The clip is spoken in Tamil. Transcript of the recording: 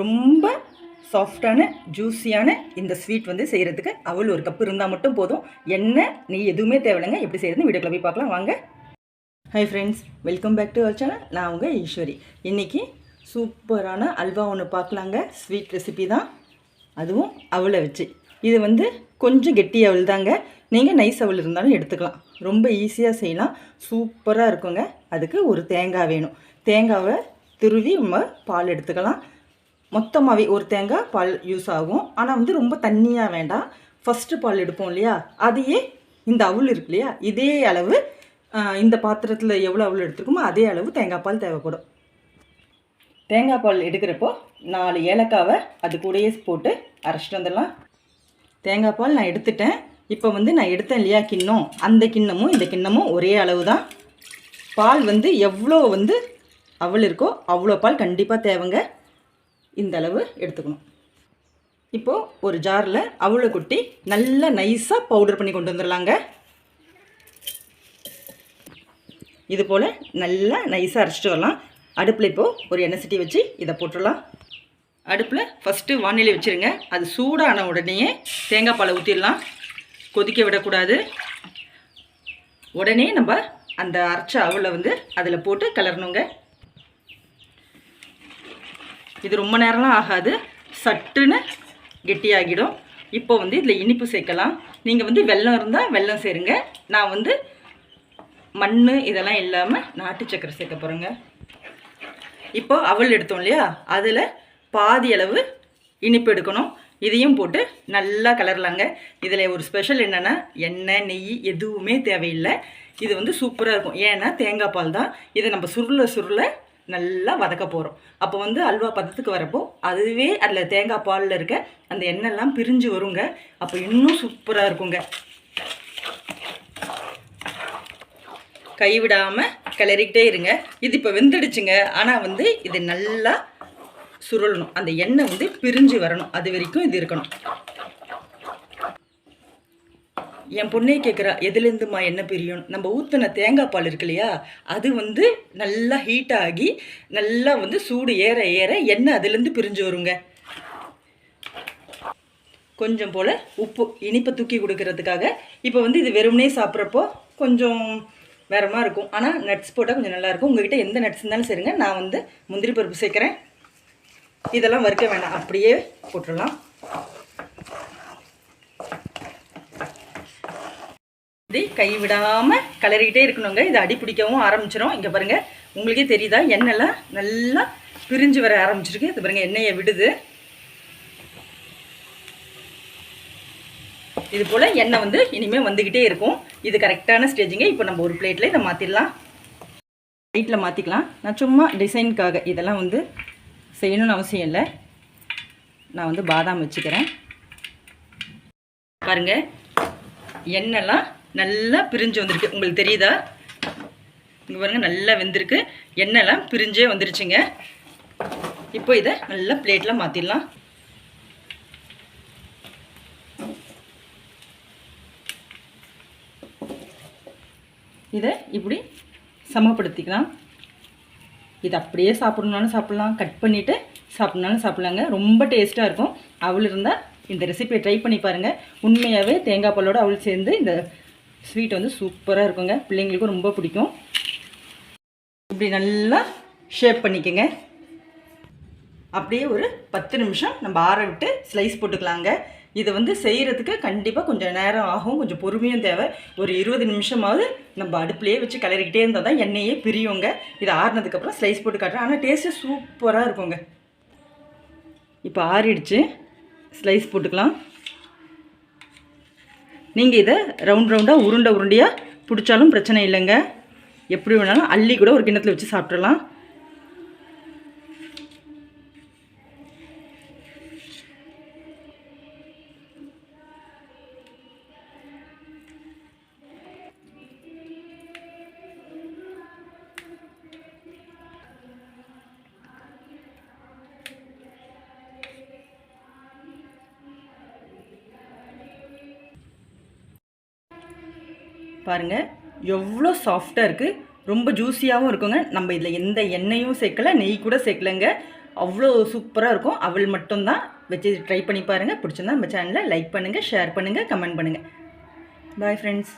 ரொம்ப சாஃப்டான ஜூஸியான இந்த ஸ்வீட் வந்து செய்கிறதுக்கு அவள் ஒரு கப் இருந்தால் மட்டும் போதும். என்ன நீ எதுவுமே தேவையில்லைங்க. எப்படி செய்யறதுன்னு வீடியோக்குள்ள போய் பார்க்கலாம். வாங்க. Hi friends welcome back to our channel நான் உங்கள் ஈஸ்வரி. இன்றைக்கி சூப்பரான அல்வா ஒன்று பார்க்கலாங்க. ஸ்வீட் ரெசிபி தான். அதுவும் அவளை வச்சு. இது வந்து கொஞ்சம் கெட்டி அவள் தாங்க. நீங்கள் நைஸ் அவள் இருந்தாலும் எடுத்துக்கலாம். ரொம்ப ஈஸியாக செய்யலாம். சூப்பராக இருக்குங்க. அதுக்கு ஒரு தேங்காய் வேணும். தேங்காவை திருவி நம்ம பால் எடுத்துக்கலாம். மொத்தமாகவே ஒரு தேங்காய் பால் யூஸ் ஆகும். ஆனால் வந்து ரொம்ப தண்ணியாக வேண்டாம். ஃபஸ்ட்டு பால் எடுப்போம் இல்லையா? அதையே இந்த அவுள் இருக்கு இல்லையா? இதே அளவு இந்த பாத்திரத்தில் எவ்வளோ அவுள் எடுத்துருக்குமோ அதே அளவு தேங்காய் பால் தேவைப்படும். தேங்காய் பால் எடுக்கிறப்போ நாலு ஏலக்காவை அது கூடயே போட்டு அரைச்சிட்டு வந்துடலாம். தேங்காய் பால் நான் எடுத்துட்டேன். இப்போ வந்து நான் எடுத்தேன் இல்லையா கிண்ணம்? அந்த கிண்ணமும் இந்த கிண்ணமும் ஒரே அளவு தான் பால் வந்து எவ்வளோ வந்து அவள் இருக்கோ அவ்வளோ பால் கண்டிப்பாக தேவைங்க. இந்த அளவு எடுத்துக்கணும். இப்போது ஒரு ஜாரில் அவ்வளோ கொட்டி நல்லா நைஸாக பவுடர் பண்ணி கொண்டு வந்துடலாங்க இது போல் நல்லா நைஸாக அரைச்சிட்டு வரலாம். அடுப்பில் இப்போது ஒரு எண்ணெய் சட்டி வச்சு இதை போட்டுடலாம். அடுப்பில் ஃபஸ்ட்டு வானிலை வச்சுருங்க. அது சூடான உடனேயே தேங்காய் பாலை ஊற்றிடலாம் கொதிக்க விடக்கூடாது. உடனே நம்ம அந்த அரைச்ச அவளை வந்து அதில் போட்டு கலரணுங்க. இது ரொம்ப நேரம்லாம் ஆகாது. சட்டுன்னு கெட்டியாகிடும். இப்போ வந்து இதில் இனிப்பு சேர்க்கலாம். நீங்கள் வந்து வெள்ளம் இருந்தால் வெள்ளம் சேருங்க. நான் வந்து மண் இதெல்லாம் இல்லாமல் நாட்டு சக்கரை சேர்க்க போகிறேங்க. இப்போ அவல் எடுத்தோம் இல்லையா? அதில் பாதி அளவு இனிப்பு எடுக்கணும். இதையும் போட்டு நல்லா கலரலாங்க. இதில் ஒரு ஸ்பெஷல் என்னென்னா எண்ணெய் நெய் எதுவுமே தேவையில்லை. இது வந்து சூப்பராக இருக்கும். ஏன்னா தேங்காய் பால் தான். இதை நம்ம சுருள சுருள நல்லா வதக்க போகிறோம் அப்போ வந்து அல்வா பதத்துக்கு வரப்போ அதுவே அதில் தேங்காய் பாலில் இருக்க அந்த எண்ணெய்லாம் பிரிஞ்சு வருங்க. அப்போ இன்னும் சூப்பராக இருக்குங்க. கைவிடாமல் கிளறிக்கிட்டே இருங்க. இது இப்போ வெந்துடுச்சுங்க. ஆனால் வந்து இது நல்லா சுருளணும். அந்த எண்ணெய் வந்து பிரிஞ்சு வரணும். அது வரைக்கும் இது இருக்கணும். என் பொண்ணே கேட்குறா எதுலேருந்துமா என்ன பிரியும்? நம்ம ஊற்றின தேங்காய் பால் இருக்கு இல்லையா அது வந்து நல்லா ஹீட் ஆகி நல்லா வந்து சூடு ஏற ஏற எண்ணெய் அதுலேருந்து பிரிஞ்சு வருங்க. கொஞ்சம் போல் உப்பு இனிப்பை தூக்கி கொடுக்கறதுக்காக. இப்போ வந்து இது வெறுமனே சாப்பிட்றப்போ கொஞ்சம் வேறமாக இருக்கும். ஆனால் நட்ஸ் போட்டால் கொஞ்சம் நல்லாயிருக்கும் உங்ககிட்ட எந்த நட்ஸ் இருந்தாலும் சரிங்க. நான் வந்து முந்திரி பருப்பு சேர்க்குறேன். இதெல்லாம் வறுக்க வேண்டாம் அப்படியே போட்டுடலாம். இது கை விடாமல் கலரிக்கிட்டே இருக்கணுங்க. இது அடி பிடிக்கவும் ஆரம்பிச்சிடும் இங்கே பாருங்கள் உங்களுக்கே தெரியுதா? எண்ணெய்லாம் நல்லா பிரிஞ்சு வர ஆரம்பிச்சிருக்கு. இது பாருங்கள் எண்ணெயை விடுது. இது போல் எண்ணெய் வந்து இனிமேல் வந்துக்கிட்டே இருக்கும். இது கரெக்டான ஸ்டேஜிங்க. இப்போ நம்ம ஒரு பிளேட்டில் இதை மாற்றிடலாம் லைட்டில் மாற்றிக்கலாம் நான் சும்மா டிசைனுக்காக இதெல்லாம் வந்து செய்யணும்னு அவசியம் இல்லை. நான் வந்து பாதாம் வச்சுக்கிறேன். பாருங்க எண்ணெய்லாம் நல்லா பிரிஞ்சு வந்திருக்கு. உங்களுக்கு தெரியுதா? இங்கே பாருங்கள் நல்லா வெந்திருக்கு. எண்ணெய்லாம் பிரிஞ்சே வந்துருச்சுங்க. இப்போ இதை நல்லா பிளேட்டில் மாற்றிடலாம் இதை இப்படி சமப்படுத்திக்கலாம். இது அப்படியே சாப்பிட்ணுனாலும் சாப்பிட்லாம். கட் பண்ணிவிட்டு சாப்பிட்னாலும் சாப்பிட்லாங்க. ரொம்ப டேஸ்ட்டாக இருக்கும். அவள் இருந்தால் இந்த ரெசிபியை ட்ரை பண்ணி பாருங்கள் உண்மையாகவே தேங்காய் பாலோட அவள் சேர்ந்து இந்த ஸ்வீட் வந்து சூப்பராக இருக்குங்க. பிள்ளைங்களுக்கும் ரொம்ப பிடிக்கும். இப்படி நல்லா ஷேப் பண்ணிக்கோங்க. அப்படியே ஒரு பத்து நிமிஷம் நம்ம ஆற விட்டு ஸ்லைஸ் போட்டுக்கலாங்க. இது வந்து செய்கிறதுக்கு கண்டிப்பாக கொஞ்சம் நேரம் ஆகும். கொஞ்சம் பொறுமையும் தேவை. ஒரு இருபது நிமிஷமாவது நம்ம அடுப்புலேயே வச்சு கிளறிக்கிட்டே இருந்தால் தான் எண்ணெயே பிரியுங்க. இது ஆறுனதுக்கப்புறம் ஸ்லைஸ் போட்டு காட்டுறேன். ஆனால் டேஸ்ட்டு சூப்பராக இருக்குங்க. இப்போ ஆறிடுச்சு. ஸ்லைஸ் போட்டுக்கலாம். நீங்கள் இதை ரவுண்ட் ரவுண்டாக உருண்டை உருண்டையாக பிடிச்சாலும் பிரச்சனை இல்லைங்க. எப்படி வேணாலும் அள்ளி கூட ஒரு கிண்ணத்தில் வச்சு சாப்பிட்றலாம் பாருங்கள் எவ்வளோ சாஃப்டாக இருக்குது ரொம்ப ஜூஸியாகவும் இருக்குங்க. நம்ம இதில் எந்த எண்ணெயும் சேர்க்கல நெய் கூட சேர்க்கலங்க. அவ்வளோ சூப்பராக இருக்கும். அவள் மட்டும்தான் வச்சு ட்ரை பண்ணி பாருங்கள் பிடிச்சிருந்தா நம்ம சேனலை லைக் பண்ணுங்கள் ஷேர் பண்ணுங்கள் கமெண்ட் பண்ணுங்கள் பாய் ஃப்ரெண்ட்ஸ்